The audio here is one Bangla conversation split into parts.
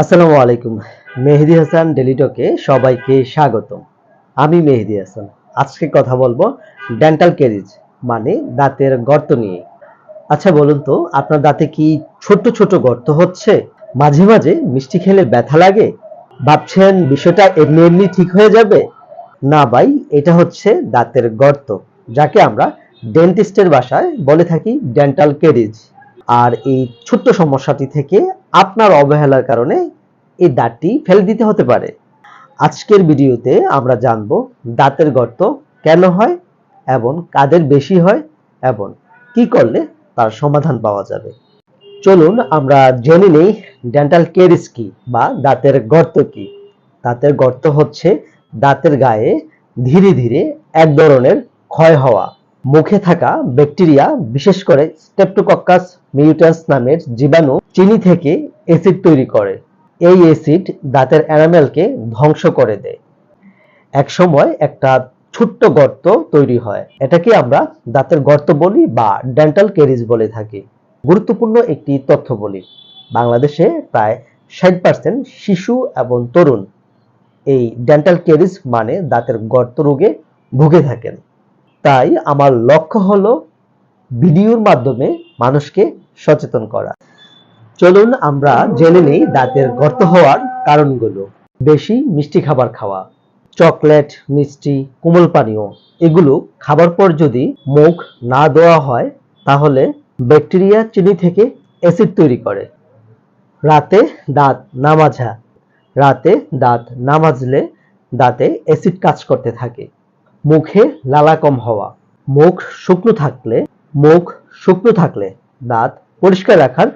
আসসালামু আলাইকুম। মেহেদি হাসান ডেলিটকে সবাইকে স্বাগতম। আমি মেহেদি হাসান। আজকে কথা বলব ডেন্টাল ক্যারিজ মানে দাঁতের গর্ত নিয়ে। আচ্ছা বলুন তো, আপনার দাঁতে কি ছোট ছোট গর্ত হচ্ছে? মাঝে মাঝে মিষ্টি খেলে ব্যথা লাগে? ভাবছেন বিষয়টা এমনি এমনি ঠিক হয়ে যাবে? না ভাই, এটা হচ্ছে দাঁতের গর্ত, যাকে আমরা ডেন্টিস্টের বাসায় বলে থাকি ডেন্টাল ক্যারিজ আর এই ছোট্ট সমস্যাটি থেকে আপনার অবহেলার কারণে এই দাঁতটি ফেলে দিতে হতে পারে। আজকের ভিডিওতে আমরা জানব দাঁতের গর্ত কেন হয় এবং কাদের বেশি হয় এবং কি করলে তার সমাধান পাওয়া যাবে। চলুন আমরা জেনে নেই ডেন্টাল কেরিস কি বা দাঁতের গর্ত কি। দাঁতের গর্ত হচ্ছে দাঁতের গায়ে ধীরে ধীরে এক ধরনের ক্ষয় হওয়া মুখে থাকা ব্যাকটেরিয়া, বিশেষ করে স্টেপটোকক্কাস মিউটান্স নামের জীবাণু চিনি থেকে অ্যাসিড তৈরি করে। এই অ্যাসিড দাঁতের এনামেলকে ধ্বংস করে দেয়। এক সময় একটা ছোট্ট গর্ত তৈরি হয়। এটাকে আমরা দাঁতের গর্ত বলি বা ডেন্টাল ক্যারিজ বলে থাকি। গুরুত্বপূর্ণ একটি তথ্য বলি। বাংলাদেশে প্রায় ষাট পার্সেন্ট শিশু এবং তরুণ এই ডেন্টাল ক্যারিজ মানে দাঁতের গর্ত রোগে ভুগে থাকেন। তাই আমার লক্ষ্য হলো ভিডিওর মাধ্যমে মানুষকে সচেতন করা। চলুন আমরা জেনে নেই দাঁতের গর্ত হওয়ার কারণগুলো। বেশি মিষ্টি খাবার খাওয়া, চকলেট, মিষ্টি, কোমল পানীয়, এগুলো খাবার পর যদি মুখ না দেওয়া হয়, তাহলে ব্যাকটেরিয়া চিনি থেকে অ্যাসিড তৈরি করে। রাতে দাঁত না মাজা, রাতে দাঁত না মাজলে দাঁতে অ্যাসিড কাজ করতে থাকে। মুখে লালা কম হওয়া। মুখ শুকনো থাকলে, মুখ শুকনো থাকলে দাঁত পরিষ্কার রাখার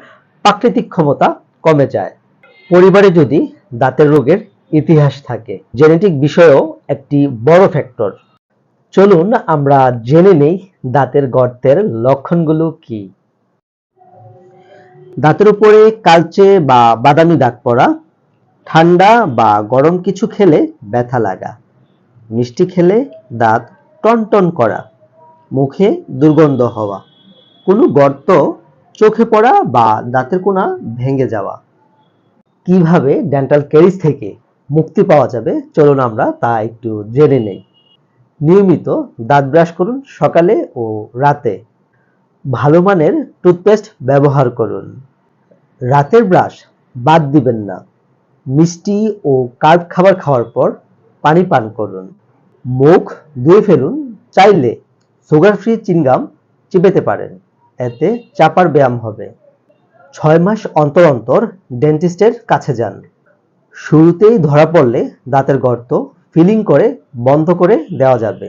প্রাকৃতিক ক্ষমতা কমে যায়। পরিবারে যদি দাঁতের রোগের ইতিহাস থাকে, জেনেটিক বিষয়েও একটি বড় ফ্যাক্টর। চলুন আমরা জেনে নেই দাঁতের গর্তের লক্ষণগুলো কি। দাঁতের উপরে কালচে বা বাদামি দাগ পড়া, ঠান্ডা বা গরম কিছু খেলে ব্যথা লাগা। মিষ্টি খেলে দাঁত টনটন করা, মুখে দুর্গন্ধ হওয়া, কোনো গর্ত চোখে পড়া বা দাঁতের কোনা ভেঙে যাওয়া। কীভাবে ডেন্টাল ক্যারিজ থেকে মুক্তি পাওয়া যাবে? চলুন আমরা তা একটু জেনে নেই। নিয়মিত দাঁত ব্রাশ করুন সকালে ও রাতে। ভালো মানের টুথপেস্ট ব্যবহার করুন। রাতের ব্রাশ বাদ দিবেন না। মিষ্টি ও কার্ব খাবার খাওয়ার পর পানি পান করুন। মুখ ধুয়ে ফেলুন, চাইলে সুগার ফ্রি চিনগাম চিবেতে পারেন। এতে চাপার ব্যায়াম হবে। ছয় মাস অন্তর অন্তর ডেন্টিস্টের কাছে যান। শুরুতেই ধরা পড়লে দাঁতের গর্ত ফিলিং করে বন্ধ করে দেওয়া যাবে।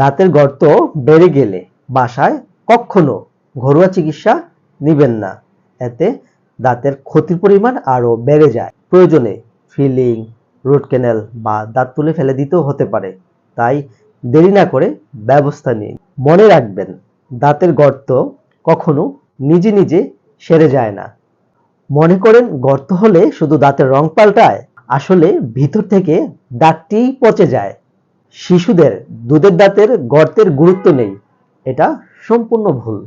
দাঁতের গর্ত বেড়ে গেলে বাসায় কখনো ঘরোয়া চিকিৎসা নেবেন না। এতে দাঁতের ক্ষতির পরিমাণ আরও বেড়ে যায়। প্রয়োজনে ফিলিং রুট ক্যানেল বা দাঁত তুলে ফেলে দিতেও হতে পারে। তাই দেরি না করে ব্যবস্থা নিন। মনে রাখবেন, দাঁতের গর্ত কখনো নিজে নিজে সেরে যায় না। মনে করেন, গর্ত হলে শুধু দাঁতের রং পাল্টায়, আসলে ভিতর থেকে দাঁতটি পচে যায়। শিশুদের দুধের দাঁতের গর্তের গুরুত্ব নেই, এটা সম্পূর্ণ ভুল।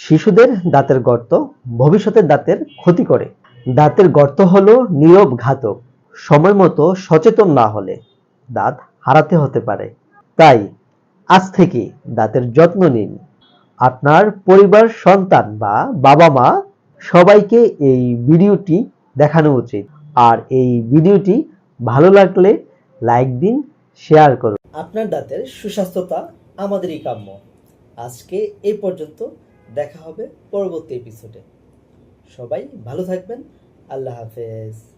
শিশুদের দাঁতের গর্ত ভবিষ্যতের দাঁতের ক্ষতি করে। দাঁতের গর্ত হলো নীরব ঘাতক সময় মতো সচেতন না হলে দাঁত হারাতে হতে পারে। তাই আজ থেকে দাঁতের যত্ন নিন। আপনার পরিবার, সন্তান বা বাবা মা সবাইকে এই ভিডিওটি দেখানো উচিত। আর এই ভিডিওটি ভালো লাগলে লাইক দিন, শেয়ার করুন। আপনার দাঁতের সুস্বাস্থ্যতা আমাদেরই কাম্য। আজকে এই পর্যন্ত দেখা হবে পরবর্তী এপিসোডে সবাই ভালো থাকবেন। আল্লাহ হাফেজ।